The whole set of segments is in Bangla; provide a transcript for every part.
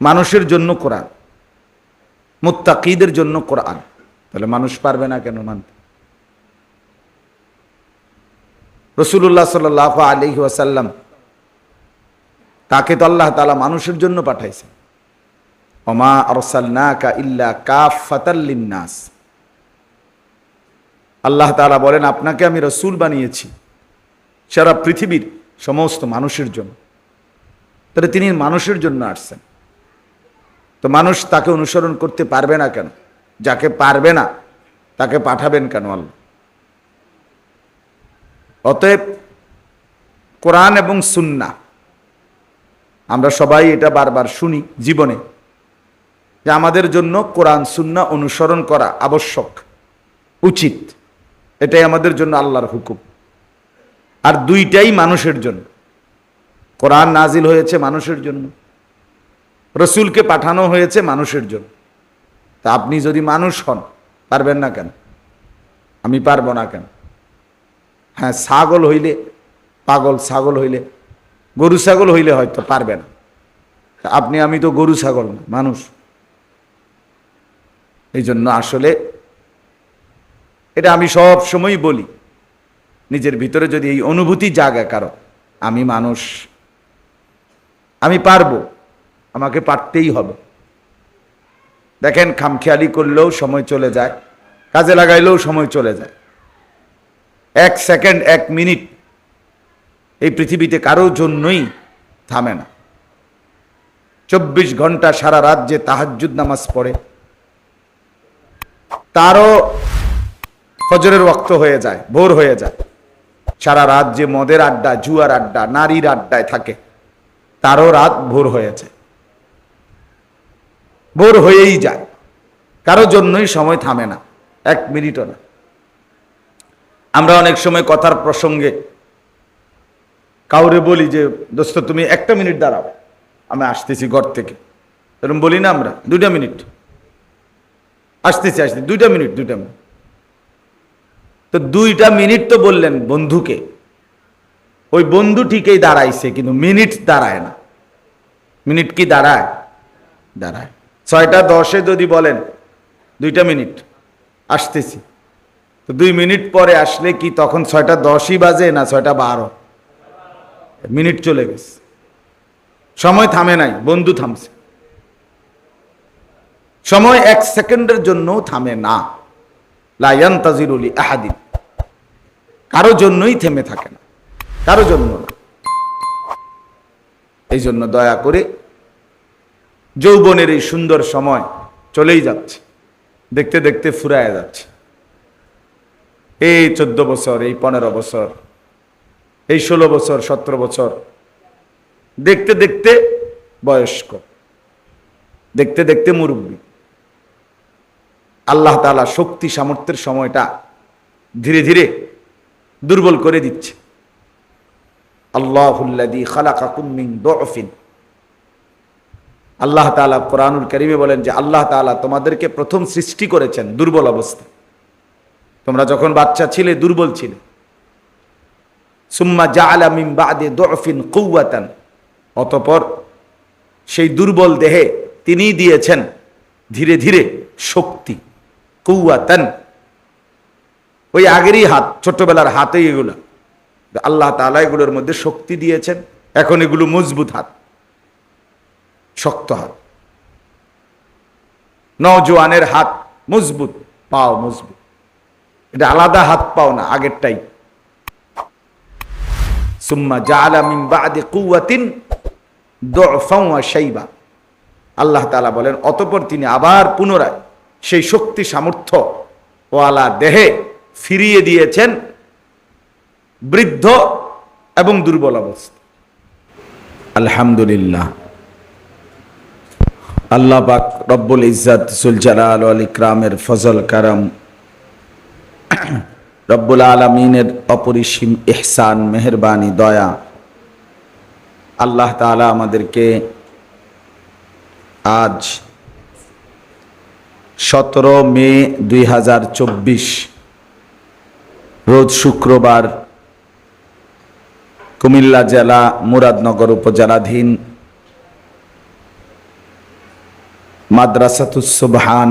মানুষের জন্য কোরআন, মুত্তাকিদের জন্য কোরআন। তাহলে মানুষ পারবে না কেন মানতে? রসুল্লাহ সাল আলি ওয়াসাল্লাম তাকে তো আল্লাহ তালা মানুষের জন্য পাঠাইছেন। অমা আরসালনাকা ইল্লা কাফাতাল্লিন্নাস আল্লাহ তালা বলেন, আপনাকে আমি রসুল বানিয়েছি, সারা পৃথিবীর সমস্ত মানুষের জন্য। তাহলে তিনি মানুষের জন্য আসছেন। তো মানুষ তাকে অনুসরণ করতে পারবে না কেন? যাকে পারবে না, তাকে পাঠাবেন কেন আল্লাহ? অতএব কোরআন এবং সুন্না, আমরা সবাই এটা বারবার শুনি জীবনে, যে আমাদের জন্য কোরআন, সুন্না অনুসরণ করা আবশ্যক, উচিত। এটাই আমাদের জন্য আল্লাহর হুকুম। আর দুইটাই মানুষের জন্য। কোরআন নাজিল হয়েছে মানুষের জন্য রসুলকে পাঠানো হয়েছে মানুষের জন্য। তা আপনি যদি মানুষ হন, পারবেন না কেন? আমি পারব না কেন? হ্যাঁ ছাগল হইলে, পাগল ছাগল হইলে, গরু ছাগল হইলে হয়তো পারবে না। আপনি, আমি তো গরু ছাগল না, মানুষ। এই জন্য আসলে এটা আমি সব সময় বলি, নিজের ভিতরে যদি এই অনুভূতি জাগে কারও, আমি মানুষ, আমি পারব। আমাকে পারতেই হবে। দেখেন খামখেয়ালি করলেও সময় চলে যায়, কাজে লাগাইলেও সময় চলে যায়। এক সেকেন্ড, এক মিনিট এই পৃথিবীতে কারোর জন্যই থামে না। চব্বিশ ঘণ্টা সারা রাত যে তাহাজুদ নামাজ পড়ে, তারও ফজরের রক্ত হয়ে যায়, ভোর হয়ে যায়। সারা রাত যে মদের আড্ডা, জুয়ার আড্ডা, নারীর আড্ডায় থাকে, তারও রাত ভোর হয়ে যায়। ভোর হয়েই যায়। কারও জন্যই সময় থামে না, এক মিনিটও না। আমরা অনেক সময় কথার প্রসঙ্গে কাউরে বলি যে, দোস্ত, তুমি একটা মিনিট দাঁড়াও, আমি আসতেছি ঘর থেকে। এরকম বলি না আমরা, দুইটা মিনিট। আসতেছি আসতেছি, দুইটা মিনিট দুইটা মিনিট। তো দুইটা মিনিট তো বললেন বন্ধুকে। ওই বন্ধু ঠিকই দাঁড়াইছে, কিন্তু মিনিট দাঁড়ায় না। মিনিট কি দাঁড়ায়? দাঁড়ায়। ছয়টা দশে যদি বলেন, দুইটা মিনিট, আসতেছি। তো দুই মিনিট পরে আসলে কি তখন ছয়টা দশই বাজে না ছয়টা বারো? মিনিট চলে গেছে। সময় থামে নাই, বন্ধু থামছে। সময় এক সেকেন্ডের জন্য থামে না। লায়ান তাজিরুলি আহাদিন। কারও জন্যই থেমে থাকে না। কারও জন্য না। এই জন্য দয়া করে যৌবনের এই সুন্দর সময় চলেই যাচ্ছে। দেখতে দেখতে ফুরায় যাচ্ছে। এই চোদ্দ বছর, এই পনেরো বছর, এই ষোলো বছর, সতেরো বছর, দেখতে দেখতে বয়স্ক, দেখতে দেখতে মুরব্বী। আল্লাহ তালা শক্তি সামর্থ্যের সময়টা ধীরে ধীরে দুর্বল করে দিচ্ছে। আল্লাহুল্লাদি খালাকাকুমিন দফিন। আল্লাহ তালা কোরআনুল করিমে বলেন যে আল্লাহ তালা তোমাদেরকে প্রথম সৃষ্টি করেছেন দুর্বল অবস্থা। তোমরা যখন বাচ্চা ছিলে, দুর্বল ছিলে। সুম্মা জাআলা মিন বাদে দফিন কৌয়াতান অতপর সেই দুর্বল দেহে তিনি দিয়েছেন ধীরে ধীরে শক্তি কৌয়াতান ওই আগেরই হাত, ছোট্টবেলার হাতেই এগুলো। আল্লাহ তালা এগুলোর মধ্যে শক্তি দিয়েছেন। এখন এগুলো মজবুত হাত। শক্ত হাত। নজওয়ানের হাত মজবুত, পাও মজবুত। এটা আলাদা হাত পাও না, আগেরটাই। আল্লাহ তাআলা বলেন, অতঃপর তিনি আবার পুনরায় সেই শক্তি, সামর্থ্য ওয়ালা দেহে ফিরিয়ে দিয়েছেন বৃদ্ধ এবং দুর্বল অবস্থা। আলহামদুলিল্লাহ। আল্লাহ পাক রব্বুল ইজ্জাত সুল জালাল আল ইকরামের ফজল কারাম রব্বুল আলমিনের অপরিসীম এহসান মেহরবানি, দয়া আল্লাহ তাআলা আমাদেরকে আজ সতেরো মে দুই হাজার চব্বিশ, রোজ শুক্রবার কুমিল্লা জেলা মুরাদনগর উপজেলাধীন মাদ্রাসাতুসুবহান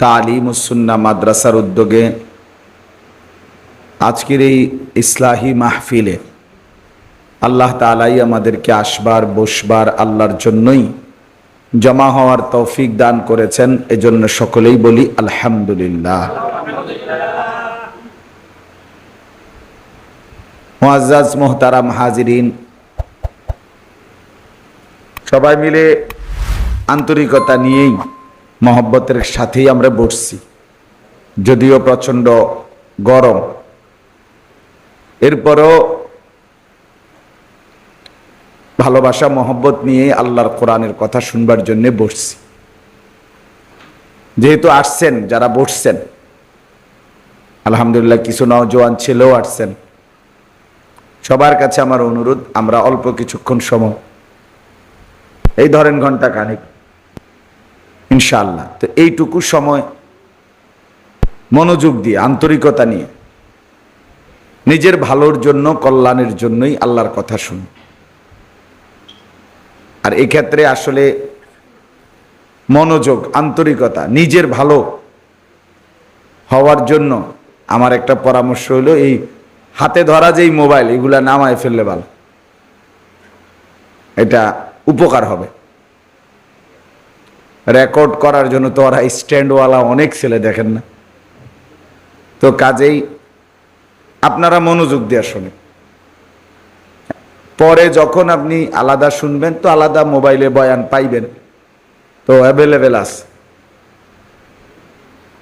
তালিমুসুন্না মাদ্রাসার উদ্যোগে আজকের এই ইসলাহি মাহফিলে আল্লাহ তালাই আমাদেরকে আসবার, বসবার আল্লাহর জন্যই জমা হওয়ার তৌফিক দান করেছেন। এজন্য সকলেই বলি আলহামদুলিল্লাহ। মুআজ্জাজ মোহতারাম, হাজিরিন, সবাই মিলে আন্তরিকতা নিয়েই মহব্বতের সাথেই আমরা বসছি। যদিও প্রচণ্ড গরম। এরপরও ভালোবাসা, মহব্বত নিয়ে আল্লাহর কোরআনের কথা শুনবার জন্য বসছি। যেহেতু আসছেন, যারা বসছেন, আলহামদুলিল্লাহ কিছু নওজোয়ান ছেলেও আসছেন, সবার কাছে আমার অনুরোধ, আমরা অল্প কিছুক্ষণ সময়, এই ধরেন ঘণ্টা খানিক ইনশাআল্লাহ। তো এইটুকু সময় মনোযোগ দিয়ে, আন্তরিকতা নিয়ে। নিজের ভালোর জন্য, কল্যাণের জন্যই আল্লাহর কথা শুনুন। আর এক্ষেত্রে আসলে মনোযোগ, আন্তরিকতা, নিজের ভালো হওয়ার জন্য আমার একটা পরামর্শ হলো, এই হাতে ধরা যেই মোবাইল, এগুলা নামায় ফেললে ভালো। এটা উপকার হবে। রেকর্ড করার জন্য তো ওরা স্ট্যান্ডওয়ালা অনেক ছেলে দেখেন না। তো কাজেই আপনারা মনোযোগ দিয়ে শোনেন পরে যখন আপনি আলাদা শুনবেন, তো আলাদা মোবাইলে বয়ান পাইবেন। তো অ্যাভেলেবেল আস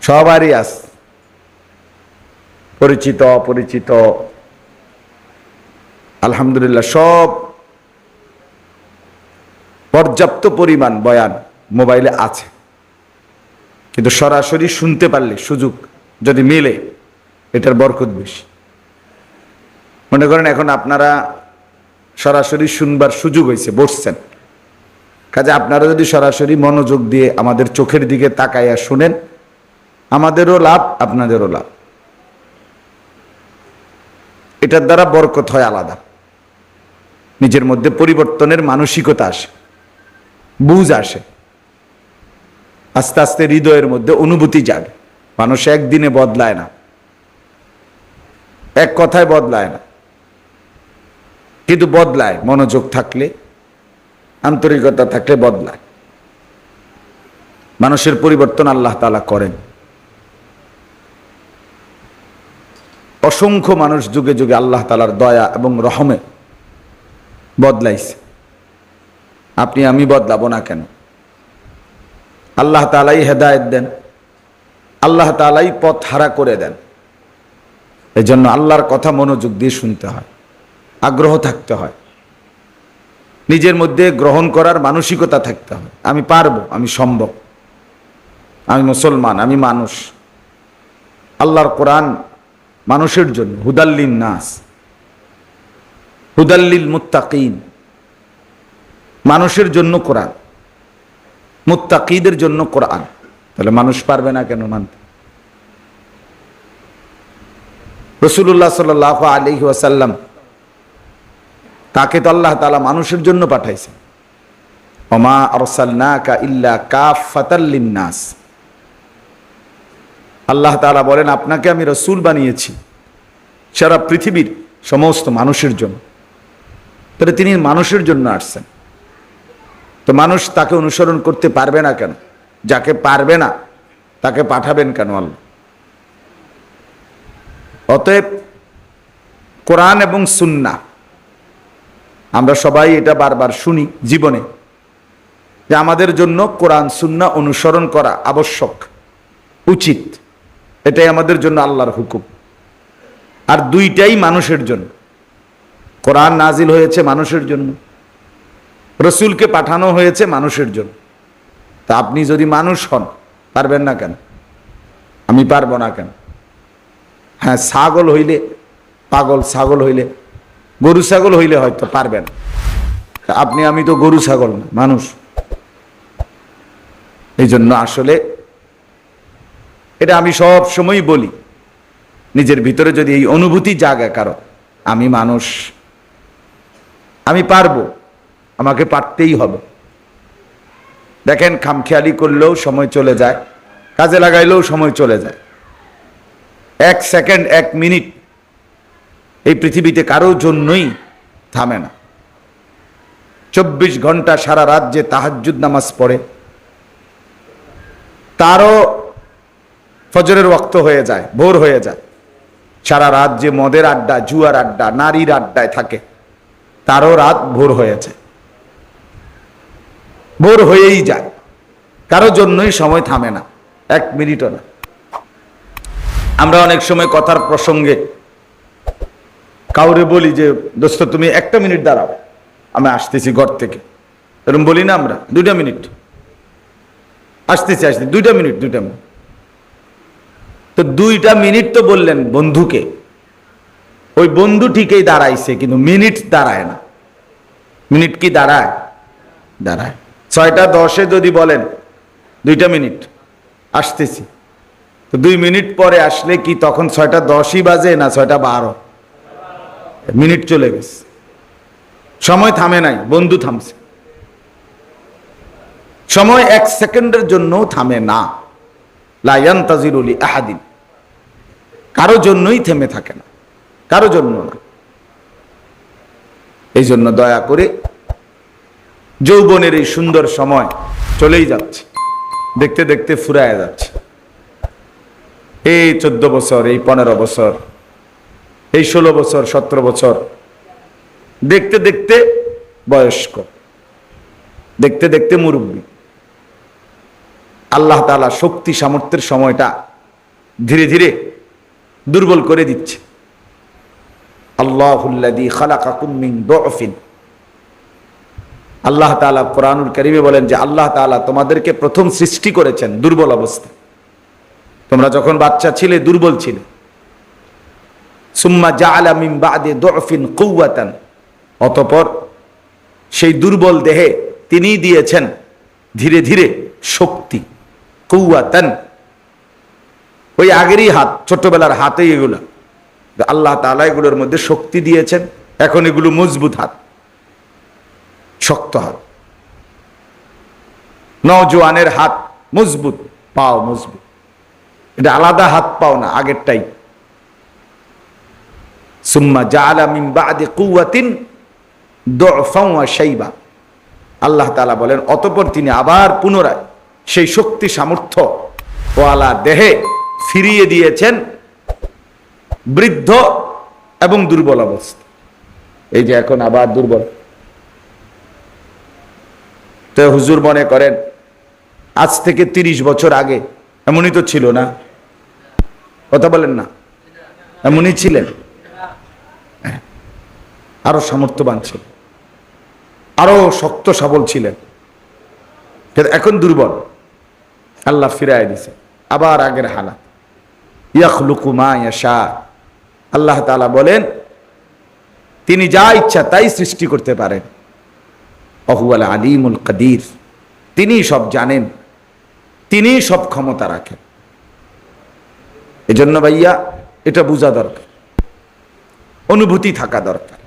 সবারই আস পরিচিত, অপরিচিত। আলহামদুলিল্লাহ সব পর্যাপ্ত পরিমাণ বয়ান। মোবাইলে আছে। কিন্তু সরাসরি শুনতে পারলে সুযোগ যদি মেলে, এটার বরকত বেশি। মনে করেন এখন আপনারা সরাসরি শুনবার সুযোগ হয়েছে, বসছেন। কাজে আপনারা যদি সরাসরি মনোযোগ দিয়ে আমাদের চোখের দিকে তাকাইয়া শুনেন, আমাদেরও লাভ, আপনাদেরও লাভ। এটার দ্বারা বরকত হয় আলাদা। নিজের মধ্যে পরিবর্তনের মানসিকতা আসে, বুঝ আসে। আস্তে আস্তে হৃদয়ের মধ্যে অনুভূতি জাগে। মানুষ একদিনে বদলায় না। এক কথায় বদলায় না। কিন্তু বদলায়। মনোযোগ থাকলে, আন্তরিকতা থাকলে বদলায়। মানুষের পরিবর্তন আল্লাহ তালা করেন। অসংখ্য মানুষ যুগে যুগে আল্লাহ তালার দয়া এবং রহমে বদলাইছে। আপনি আমি বদলাবো না কেন? আল্লাহ তালাই হেদায়ত দেন। আল্লাহ তালাই পথ হারা করে দেন। এজন্য আল্লাহর কথা মনোযোগ দিয়ে শুনতে হয়, আগ্রহ থাকতে হয়। নিজের মধ্যে গ্রহণ করার মানসিকতা থাকতে হয়। আমি পারব, আমি সম্ভব। আমি মুসলমান, আমি মানুষ। আল্লাহর কোরআন মানুষের জন্য, হুদাল্লিন নাস। হুদাল্লিল মুত্তাকিন। মানুষের জন্য কোরআন। মুত্তাকিদের জন্য কোরআন। তাহলে মানুষ পারবে না কেন মানতে? রসুল্লাহ সাল আলী ওয়াসাল্লাম তাকে তো আল্লাহ তালা মানুষের জন্য পাঠাইছে ওমা আরসালনাকা ইল্লা কাফাতাল্লিন নাস আল্লাহ তালা বলেন, আপনাকে আমি রসুল বানিয়েছি সারা পৃথিবীর সমস্ত মানুষের জন্য। তাহলে তিনি মানুষের জন্য আসছেন। তো মানুষ তাকে অনুসরণ করতে পারবে না কেন? যাকে পারবে না, তাকে পাঠাবেন কেন আল্লাহ? অতএব কোরআন এবং সুন্না আমরা সবাই এটা বারবার শুনি জীবনে, যে আমাদের জন্য কোরআন সুন্না অনুসরণ করা আবশ্যক, উচিত। এটাই আমাদের জন্য আল্লাহর হুকুম। আর দুইটাই মানুষের জন্য। কোরআন নাজিল হয়েছে মানুষের জন্য। রসুলকে পাঠানো হয়েছে মানুষের জন্য। তা আপনি যদি মানুষ হন, পারবেন না কেন? আমি পারব না কেন? হ্যাঁ ছাগল হইলে, পাগল ছাগল হইলে, গরু ছাগল হইলে হয়তো পারবেন। আপনি, আমি তো গরু ছাগল না, মানুষ। এই জন্য আসলে এটা আমি সব সময় বলি, নিজের ভিতরে যদি এই অনুভূতি জাগে কারও, আমি মানুষ, আমি পারব। আমাকে পারতেই হবে। দেখেন, খামখেয়ালি করলেও সময় চলে যায়, কাজে লাগাইলেও সময় চলে যায়। এক সেকেন্ড, এক মিনিট এই পৃথিবীতে কারোর জন্যই থামে না। চব্বিশ ঘণ্টা সারা রাত যে তাহাজ্জুদ নামাজ পড়ে, তারও ফজরের রক্ত হয়ে যায়, ভোর হয়ে যায়। সারা রাত যে মদের আড্ডা, জুয়ার আড্ডা, নারীর আড্ডায় থাকে, তারও রাত ভোর হয়েছে ভোর হয়েই যায়। কারও জন্যই সময় থামে না, এক মিনিটও না। আমরা অনেক সময় কথার প্রসঙ্গে কাউরে বলি যে, দোস্ত, তুমি একটা মিনিট দাঁড়াও, আমি আসতেছি ঘর থেকে। এরকম বলি না আমরা, দুইটা মিনিট। আসতেছি আসতেছি, দুইটা মিনিট দুইটা মিনিট। তো দুইটা মিনিট তো বললেন বন্ধুকে। ওই বন্ধু ঠিকই দাঁড়াইছে, কিন্তু মিনিট দাঁড়ায় না। মিনিট কি দাঁড়ায়? দাঁড়ায়। ছয়টা দশে যদি বলেন, দুইটা মিনিট, আসতেছি। তো দুই মিনিট পরে আসলে কি তখন ছয়টা দশই বাজে না ছয়টা বারো? মিনিট চলে গেছে। সময় থামে নাই, বন্ধু থামছে। সময় এক সেকেন্ডের জন্য থামে না। লায়ান তাজিরুলি আহাদিন কারও জন্যই থেমে থাকে না। কারও জন্য না। এই জন্য দয়া করে যৌবনের এই সুন্দর সময় চলেই যাচ্ছে। দেখতে দেখতে ফুরায় যাচ্ছে। এই চোদ্দ বছর, এই পনেরো বছর, এই ষোলো বছর, সতেরো বছর, দেখতে দেখতে বয়স্ক, দেখতে দেখতে মুরব্বী। আল্লাহ তালা শক্তি সামর্থ্যের সময়টা ধীরে ধীরে দুর্বল করে দিচ্ছে। আল্লাহুল্লাদি খালাকাকুম মিন দুফিন। আল্লাহ তাআলা কোরআনুল কারীমে বলেন যে আল্লাহ তাআলা তোমাদেরকে প্রথম সৃষ্টি করেছেন দুর্বল অবস্থা। তোমরা যখন বাচ্চা ছিলে, দুর্বল ছিলে। সুম্মা জাআলা মিন বাদে দুফিন কুওয়াতান। অতঃপর সেই দুর্বল দেহে তিনি দিয়েছেন ধীরে ধীরে শক্তি কৌয়াতান ওই আগেরই হাত, ছোটবেলার হাতেই এগুলো। আল্লাহ তালা এগুলোর মধ্যে শক্তি দিয়েছেন। এখন এগুলো মজবুত হাত। শক্ত হাত। নজওয়ানের হাত মজবুত, পাও মজবুত। এটা আলাদা হাত পাও না, আগেরটাই। সুম্মা মিন বাদে কুওয়াতিন দুফাও শাইবা। আল্লাহ তাআলা বলেন, অতঃপর তিনি আবার পুনরায় সেই শক্তি, সামর্থ্য ওয়ালা দেহে ফিরিয়ে দিয়েছেন বৃদ্ধ এবং দুর্বল অবস্থা। এই যে এখন আবার দুর্বল। তো হুজুর মনে করেন, আজ থেকে তিরিশ বছর আগে এমনই তো ছিল না। কথা বলেন না। এমনই ছিলেন। আরও সামর্থ্যবান ছিল আরও শক্ত সবল ছিলেন। এখন দুর্বল। আল্লাহ ফিরাই দিছে। আবার আগের হালাত। ইয়াখলুকুমা ইয়াশা। আল্লাহ তাআলা বলেন, তিনি যা ইচ্ছা তাই সৃষ্টি করতে পারেন। অহুয়াল আলিমুল কাদির। তিনি সব জানেন, তিনি সব ক্ষমতা রাখেন। এজন্য ভাইয়া, এটা বোঝা দরকার। অনুভূতি থাকা দরকার।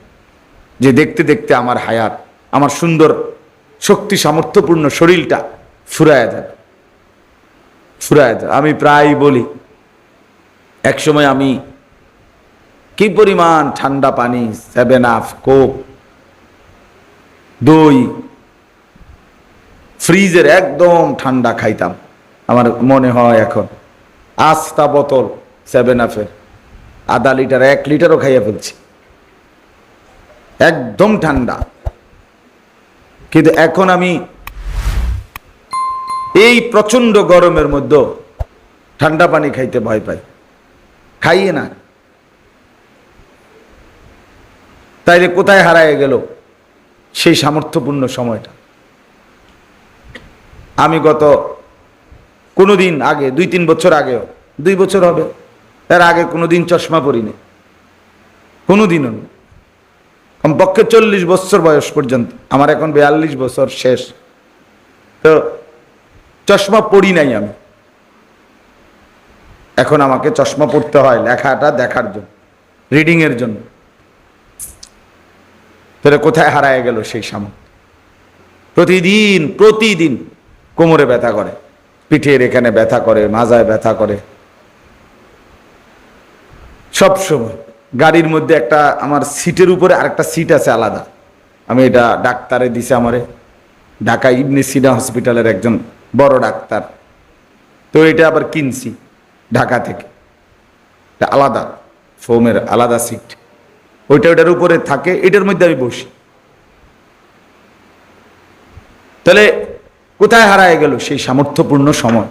যে দেখতে দেখতে আমার হায়াত, আমার সুন্দর, শক্তি সামর্থ্যপূর্ণ শরীরটা ফুরায় যাবে। ফুরায় যাবে। আমি প্রায় বলি, একসময় আমি কি পরিমাণ ঠান্ডা পানি সেভেন আফ কোক দই, ফ্রিজের একদম ঠান্ডা খাইতাম, আমার মনে হয় এখন। আস্তা বোতল সেভেন আফের আধা লিটার, এক লিটারও খাইয়া ফেলছি। একদম ঠান্ডা। কিন্তু এখন আমি এই প্রচণ্ড গরমের মধ্যে ঠান্ডা পানি খাইতে ভয় পাই। খাইয়ে না। তাইলে কোথায় হারায় গেল? সেই সামর্থ্যপূর্ণ সময়টা। আমি গত কোনো দিন আগে, দুই তিন বছর আগেও, দুই বছর হবে তার আগে কোনো দিন চশমা পরিনি। কোনো দিনও। কমপক্ষে চল্লিশ বছর বয়স পর্যন্ত, আমার এখন বিয়াল্লিশ বছর শেষ। তো চশমা পড়ি নাই আমি। এখন আমাকে চশমা পড়তে হয় লেখাটা দেখার জন্য রিডিংয়ের জন্য। তাহলে কোথায় হারায় গেল সেই সামর্থ্য প্রতিদিন প্রতিদিন কোমরে ব্যথা করে, পিঠের এখানে ব্যথা করে, মাজায় ব্যথা করে। সব সময় গাড়ির মধ্যে একটা আমার সিটের উপরে আরেকটা সিট আছে আলাদা। আমি এটা ডাক্তারে দিছে আমারে। ঢাকা ইবনে সিনা হসপিটালের একজন বড় ডাক্তার। তো এটা আবার কিনছি ঢাকা থেকে। আলাদা, ফোমের আলাদা সিট। ওইটা ওইটার উপরে থাকে, এটার মধ্যে আমি বসি। তাহলে কোথায় হারায় গেল সেই সামর্থ্যপূর্ণ সময়?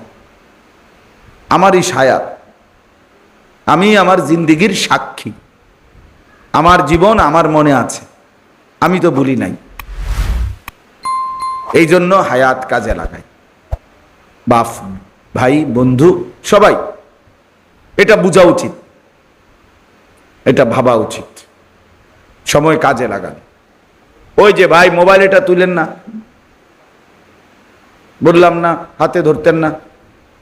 আমার এই সায়াত আমি আমার জিন্দিগির সাক্ষী, আমার জীবন আমার মনে আছে, আমি তো ভুলি নাই। এই জন্য হায়াত কাজে লাগাই। বাপ, ভাই, বন্ধু, সবাই, এটা বোঝা উচিত, এটা ভাবা উচিত। সময় কাজে লাগান। ওই যে ভাই মোবাইল এটা তুলেন না। বললাম, না, হাতে ধরতেন না।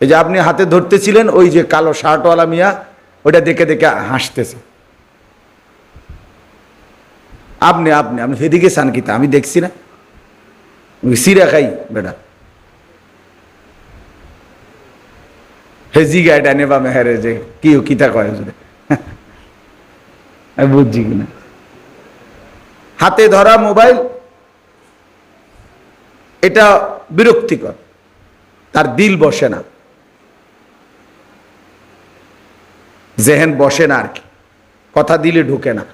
এই যে আপনি হাতে ধরতেছিলেন, ওই যে কালো শার্টওয়ালা মিয়া ওটা দেখে দেখে হাসতেছে। আপনি আপনি আপনি সেদিকে চান কিতা আমি দেখছি না। সিরা খাই, বেটা। হেজি গাইটা নেবা মেহারে যে কি কিতা কয় বুঝছি কিনা হাতে ধরা মোবাইল, এটা বিরক্তিকর। তার দিল বসে না। জেহেন বসে না আর কি। কথা দিলে ঢুকে না।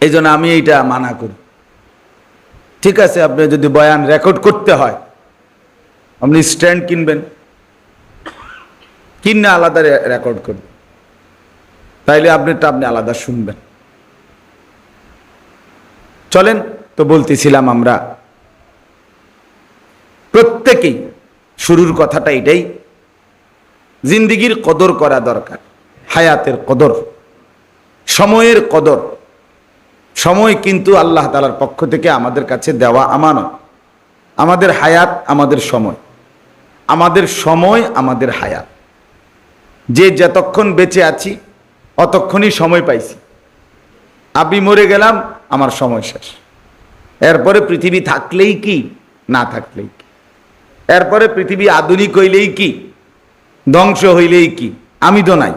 এই আমি এইটা মানা করি। ঠিক আছে, আপনি যদি বয়ান রেকর্ড করতে হয়, আপনি স্ট্যান্ড কিনবেন। কিনে আলাদা রেকর্ড করবেন। তাইলে আপনিটা আপনি আলাদা শুনবেন। চলেন তো বলতেছিলাম আমরা। প্রত্যেকেই শুরুর কথাটা এটাই, জিন্দিগির কদর করা দরকার, হায়াতের কদর, সময়ের কদর। সময় কিন্তু আল্লাহ তালার পক্ষ থেকে আমাদের কাছে দেওয়া আমানত। আমাদের হায়াত, আমাদের সময়। আমাদের সময়, আমাদের হায়াত। যে যতক্ষণ বেঁচে আছি, অতক্ষণই সময় পাইছি। আমি মরে গেলাম আমার সময় শেষ। এরপরে পৃথিবী থাকলেই কি? না থাকলেই কি? এরপরে পৃথিবী আধুনিক হইলেই কি? ধ্বংস হইলেই কি? আমি তো নাই।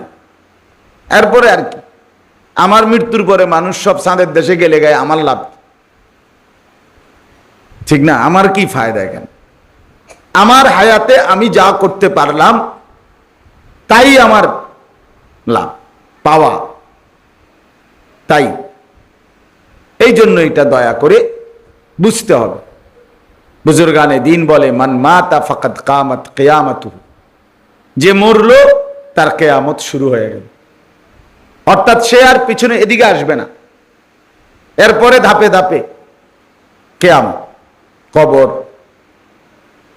এরপরে আর কি? আমার মৃত্যুর পরে মানুষ সব চাঁদের দেশে গেলে গায়ে আমার লাভ ঠিক না? আমার কি ফায়দা কেন আমার হায়াতে আমি যা করতে পারলাম, তাই আমার লাভ, পাওয়া। তাই। এই জন্য এটা দয়া করে বুঝতে হবে। বুজুর্গানে দিন বলে, মান মাতা ফাকাত কামত কেয়ামত যে মরলো, তার কেয়ামত শুরু হয়ে গেল। অর্থাৎ সে আর পিছনে এদিকে আসবে না। এরপরে ধাপে ধাপে কেয়াম কবর,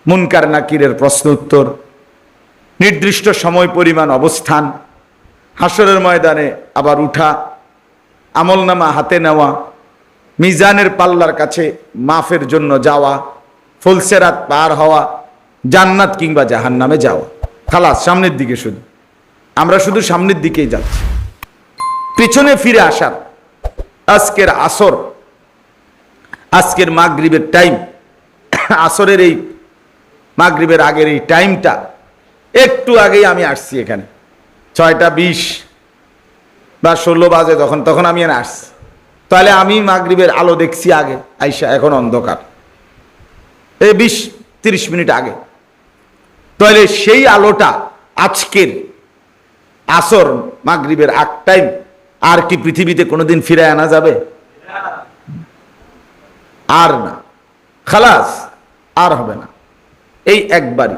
মুনকার, নাকিরের প্রশ্ন উত্তর, নির্দিষ্ট সময়, পরিমাণ, অবস্থান হাসরের ময়দানে আবার উঠা, আমলনামা হাতে নেওয়া মিজানের পাল্লার কাছে মাফের জন্য যাওয়া ফুলসেরাত পার হওয়া, জান্নাত কিংবা জাহান নামে যাওয়া। খালাস, সামনের দিকে শুধু আমরা শুধু সামনের দিকেই যাচ্ছি। পিছনে ফিরে আসার আজকের আসর, আজকের মাগরিবের টাইম আসরের এই মাগরিবের আগের এই টাইমটা একটু আগেই আমি আসছি এখানে। ছয়টা বিশ বা ষোলো বাজে তখন তখন আমি আসছি। তাহলে আমি মাগরিবের আলো দেখছি আগে, আইসা এখন অন্ধকার। এই বিশ, তিরিশ মিনিট আগে। তাহলে সেই আলোটা আজকের আসর, মাগরিবের আগ টাইম আর কি পৃথিবীতে কোনোদিন ফিরে আনা যাবে? আর না। খালাস, আর হবে না। এই একবারই।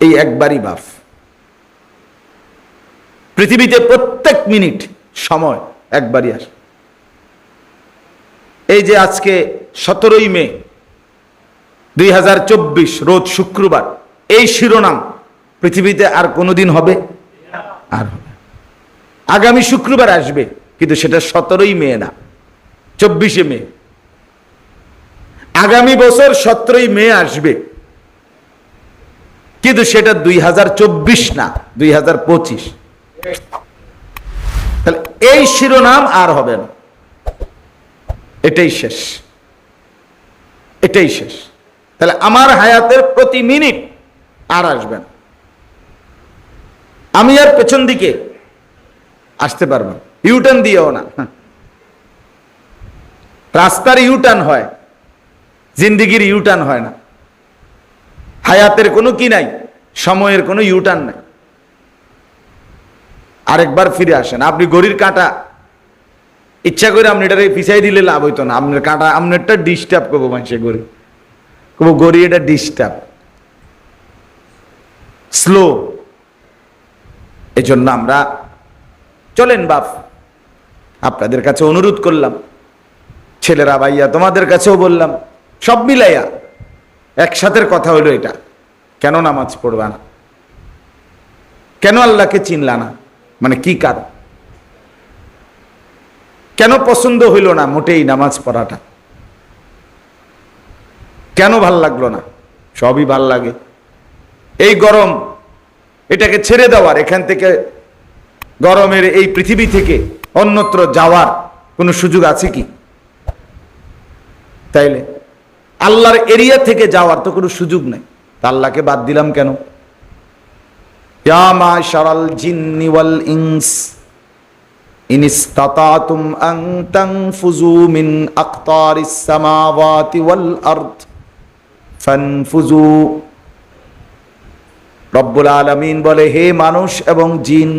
এই একবারই বাফ। পৃথিবীতে প্রত্যেক মিনিট সময় একবারই আসে। এই যে আজকে সতেরোই মে দুই হাজার চব্বিশ রোজ শুক্রবার, এই শিরোনাম পৃথিবীতে আর কোনোদিন হবে? আর আগামী শুক্রবার আসবে, কিন্তু সেটা সতেরোই মে না, চব্বিশে মে। আগামী বছর সতেরোই মে আসবে, কিন্তু সেটা দুই হাজার চব্বিশ না, দুই তাহলে এই শিরোনাম আর হবে না। এটাই শেষ। এটাই শেষ। তাহলে আমার হায়াতের প্রতি মিনিট আর আসবেন আমি আর পেছন দিকে আসতে পারব ইউটার্ন দিয়েও না। রাস্তার ইউটার্ন হয়, জিন্দিগির ইউটার্ন হয় না। হায়াতের কোনো কি নাই, সময়ের কোনো ইউটার্ন নাই। আরেকবার ফিরে আসেন। আপনি গড়ির কাঁটা। ইচ্ছা করে আপনি এটাকে পিছাই দিলে লাভ হইতো না। আপনার কাঁটা, আপনারটা ডিস্টার্ব করব মানুষের গড়ি। করব গড়ি এটা ডিস্টার্ব স্লো এজন্য আমরা চলেন বাপ। আপনাদের কাছে অনুরোধ করলাম। ছেলেরা, ভাইয়া, তোমাদের কাছেও বললাম। সব মিলাইয়া একসাথের কথা হলো এটা। কেন নামাজ পড়বা না? কেন আল্লাহকে চিনলা না? মানে কি কারণ? কেন পছন্দ হইল না মোটেই নামাজ পড়াটা? কেন ভালো লাগল না? সবই ভালো লাগে। এই গরম, এটাকে ছেড়ে দেওয়ার, এখান থেকে গরমের এই পৃথিবী থেকে অন্যত্র যাওয়ার কোনো সুযোগ আছে কি? তাইলে আল্লাহর এরিয়া থেকে যাওয়ার তো কোনো সুযোগ নেই। তা আল্লাহকে বাদ দিলাম কেন? ইসতাতাতুম আন তানফুযু মিন আকতারিস সামাওয়াতি ওয়াল রব্বুল আলামিন বলে, হে মানুষ এবং জিন,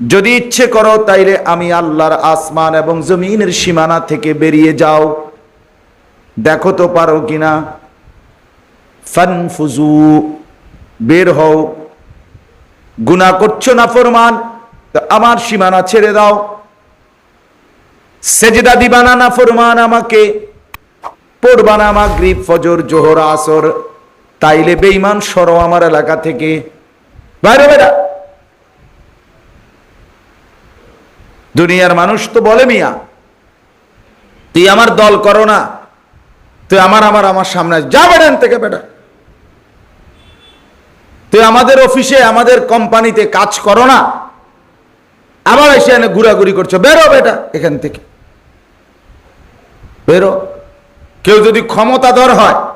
যদি ইচ্ছে করো তাইলে আমি আল্লাহর আসমান এবং জমিনের সীমানা থেকে বেরিয়ে যাও। দেখো তো পারো কিনা? ফানফুজু বের হও। গুনাহ করছ না ফরমান? আমার সীমানা ছেড়ে দাও। সেজদা দিবানা না ফরমান আমাকে। পড়বানা আমার মাগরিব ফজর, জোহর, আসর। তাইলে বেঈমান সরো আমার এলাকা থেকে। বাইরে বেড়া দুনিয়ার মানুষ তো বলে, মিয়া, তুই আমার দল করো না। তুই আমার আমার আমার সামনে যা বেড়ান থেকে বেটা তুই আমাদের অফিসে আমাদের কোম্পানিতে কাজ করো না। আবার এসে এনে ঘুরাঘুরি করছ। বেরো বেটা এখান থেকে। বেরো। কেউ যদি ক্ষমতাধর হয়